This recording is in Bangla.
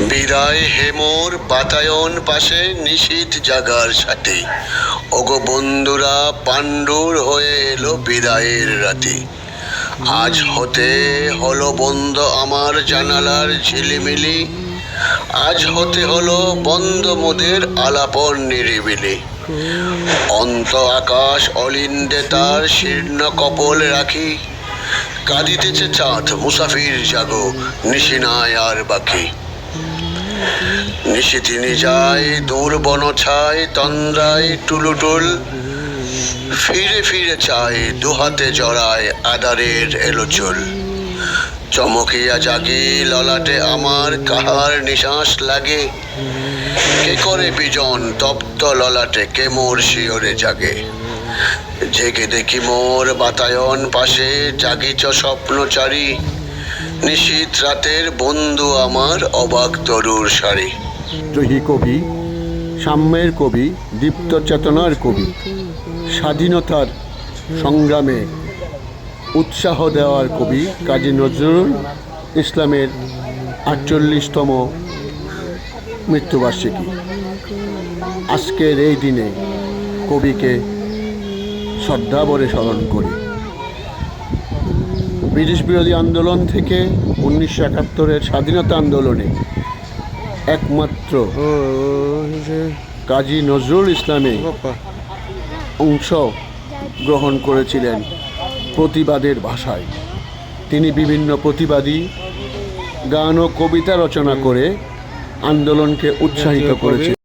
বিদায় হেমোর বাতায়ন পাশে নিশীত জাগার সাথে। ওগো বন্ধুরা, পাণ্ডুর হয়ে এলো বিদায়ের রাতে। আজ হতে হলো বন্ধ আমার জানালার ঝিলিমিলি। আজ হতে হলো বন্ধ মোদের আলাপন নিরিবিলি। অন্ত আকাশ অলিন্দে তার শীর্ণ কপল রাখি। কাঁদিতেছে চাঁদ, মুসাফির জাগো, নিশিনায় আর বাকি। নিশিতিনি যায় দূর বন ছায়, তন্দ্রায় টুলুটুল। ফিরে ফিরে চায়, দুহাতে জড়ায় আদারের এলো চুল চমকিয়া জাগি, ললাটে আমার, কাহার নিশ্বাস লাগে? কে করে বিজন, তপ্ত ললাটে, কে মোর শিওরে জাগে? জেগে দেখি মোর বাতায়ন পাশে জাগিচ স্বপ্নচারী। নিশীত রাতের বন্ধু আমার অবাক তরুর শাড়ি জয়ী কবি, সাম্যের কবি, দীপ্ত চেতনার কবি। স্বাধীনতার সংগ্রামে উৎসাহ দেওয়ার কবি কাজী নজরুল ইসলামের আটচল্লিশতম মৃত্যুবার্ষিকী। আজকের এই দিনে কবিকে শ্রদ্ধাভরে স্মরণ করি। ব্রিটিশ বিরোধী আন্দোলন থেকে উনিশশো একাত্তরের স্বাধীনতা আন্দোলনে একমাত্র কাজী নজরুল ইসলামে অংশ গ্রহণ করেছিলেন প্রতিবাদের ভাষায়। তিনি বিভিন্ন প্রতিবাদী গান ও কবিতা রচনা করে আন্দোলনকে উৎসাহিত করেছেন